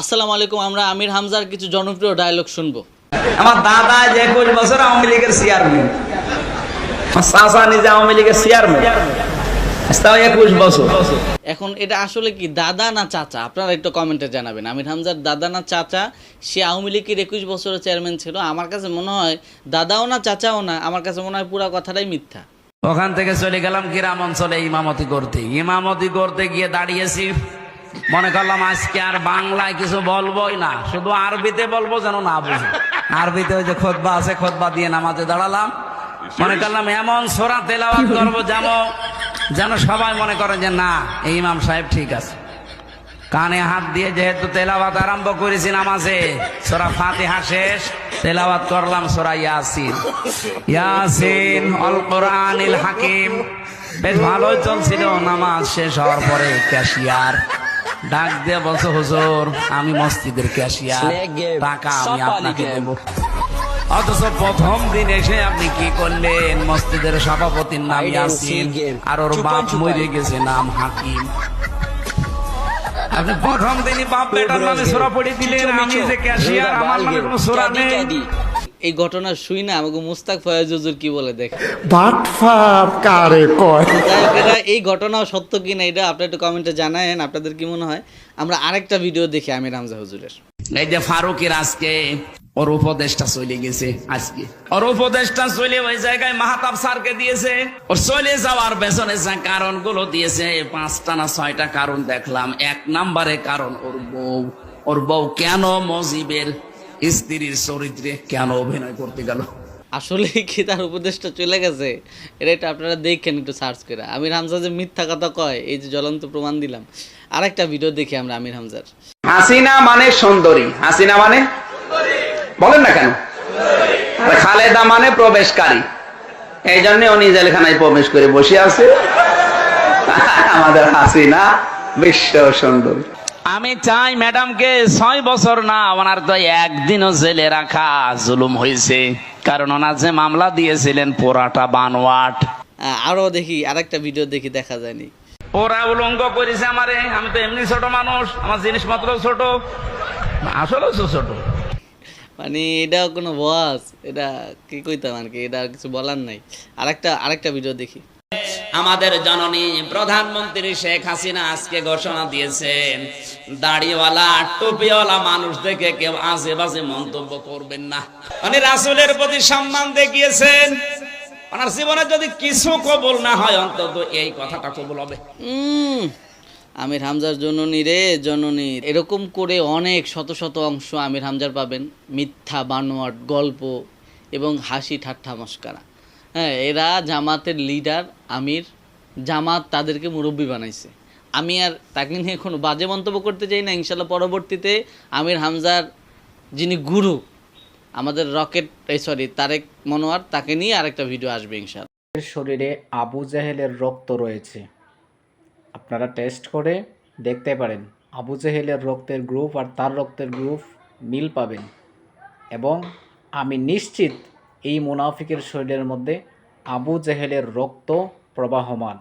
আসসালামু আলাইকুম আমরা আমির হামজার কিছু জনপ্রিয় ডায়লগ শুনব। আমার দাদা যে একুশ বছর আওয়ামী লীগের চেয়ারম্যান চাচা নিজে আওয়ামী লীগের চেয়ারম্যান একুশ বছর। এখন এটা আসলে কি দাদা না চাচা? আপনারা একটু কমেন্টে জানাবেন। আমির হামজার দাদা না চাচা সে আওয়ামী লীগের একুশ বছরের চেয়ারম্যান ছিল। আমার কাছে মনে হয় দাদাও না চাচাও না আমার কাছে মনে হয় পুরো কথাটাই মিথ্যা। ওখান থেকে চলে গেলাম গ্রাম অঞ্চলে ইমামতি করতে। ইমামতি করতে গিয়ে দাঁড়িয়েছি। মনে করলাম আজকে আর বাংলায় কিছু বলবোই না শুধু আরবিতে বলব যেন না বুঝি। আরবিতে ওই যে খোদবা আছে খোদবা দিয়ে নামাজে দাঁড়ালাম। মনে করলাম এমন সোরা তেলাওয়াত করব যেমন যেন সবাই মনে করে যে না এই ইমাম সাহেব ঠিক আছে। কানে হাত দিয়ে যেহেতু তেলাওয়াত আরম্ভ করেছি নামাজে সোরা ফাতিহা শেষ তেলাওয়াত করলাম সোরা ইয়াসিন। ইয়াসিন অল কোরআনিল হাকিম। বেশ ভালোই চলছিল নামাজ শেষ হওয়ার পরে ক্যাশিয়ার। ডাক দিয়ে বলছো হুজুর আমি মসজিদের ক্যাশিয়ার টাকা আমি আপনাকে দেব। অথচ প্রথম দিন এসে আপনি কি করলেন? মসজিদের সভাপতির নাম ইয়াসিন আর ওর বাপ মরে গেছে নাম হাকিম। আপনি প্রথম দিনই বাপ বেটার নামে সোরা পড়ে দিলেন আমি যে ক্যাশিয়ার আমার নামে কোনো সোরা নেই। এই ঘটনা শুই না আমাকে মুস্তাক ফয়াজ হুজুর কি বলে দেখে বাটফার কারে কয়? এটা এই ঘটনাও সত্য কি না এটা আপনারা একটু কমেন্টে জানায়েন আপনাদের কি মনে হয়? আমরা আরেকটা ভিডিও দেখি আমির হামজা হুজুরের। এই যে ফারুকের আজকে ওর উপদেশটা চলে গেছে আজকে। ওর উপদেশটা চলে ওই জায়গায় মাহাতাব স্যারকে দিয়েছে। ওর চলে যাওয়ার পেছনে যে কারণগুলো দিয়েছে পাঁচটা না ছয়টা কারণ দেখলাম। এক নাম্বারে কারণ ওর বউ। ওর বউ কেন মজিবের স্ত্রীর চরিত্রে কেন অভিনয় করতে গেল? আসলে কি তার উপদেশটা চলে গেছে? এটা একটু আপনারা দেখেন একটু সার্চ করে। আমির হামজা যে মিথ্যা কথা কয় এই যে জ্বলন্ত প্রমাণ দিলাম। আরেকটা ভিডিও দেখি আমরা আমির হামজার। হাসিনা মানে সুন্দরী। হাসিনা মানে? বলেন না কেন? খালেদা মানে প্রবেশকারী। এই জন্য উনি জেলখানায় প্রবেশ করে বসে আছে। আমাদের হাসিনা বিশ্ব সুন্দরী। আমি চাই ম্যাডামকে ছয় বছর না ওনার তো একদিনও জেলে রাখা জুলুম হয়েছে কারণ ওনার যে মামলা দিয়েছিলেন পোড়াটা বানোয়াট। আরও দেখি আরেকটা ভিডিও দেখি দেখা যায়নি। ওরা উলঙ্গ করেছে আমারে আমি তো এমনি ছোট মানুষ আমার জিনিসপত্র ছোট আসলে ছোট। মানে এটা কোনো বস এটা কি কইতাম আর কি এটা কিছু বলার নাই। আরেকটা আরেকটা ভিডিও দেখি। আমাদের জননী প্রধানমন্ত্রী শেখ হাসিনা আজকে ঘোষণা দিয়েছেন, দাড়িওয়ালা, টুপিওয়ালা মানুষ দেখে কেউ আজে বাজে মন্তব্য করবেন না। উনি রাসুলের প্রতি সম্মান দেখিয়েছেন। ওনার জীবনে যদি কিছু কবুল না হয়, অন্তত এই কথাটা কবুল হবে। আমির হামজার জননী রে, জননী। এরকম করে অনেক শত শত অংশ আমির হামজার পাবেন। মিথ্যা, বানোয়াট, গল্প এবং হাসি, ঠাট্টা, মস্কারা। হ্যাঁ এরা জামাতের লিডার আমির। জামাত তাদেরকে মুরব্বী বানাইছে। আমি আর তাকে নিয়ে কোনো বাজে মন্তব্য করতে চাই না, ইনশাল্লাহ পরবর্তীতে আমির হামজার যিনি গুরু, আমাদের রকেট সরি তারেক মনোয়ার, তাকে নিয়ে আরেকটা ভিডিও আসবে ইনশাল্লাহ। শরীরে আবু জাহেলের রক্ত রয়েছে। আপনারা টেস্ট করে দেখতে পারেন, আবু জাহেলের রক্তের গ্রুপ আর তার রক্তের গ্রুপ মিল পাবেন। এবং আমি নিশ্চিত এই মুনাফিকের শরীরের মধ্যে আবু জেহেলের রক্ত প্রবাহমান।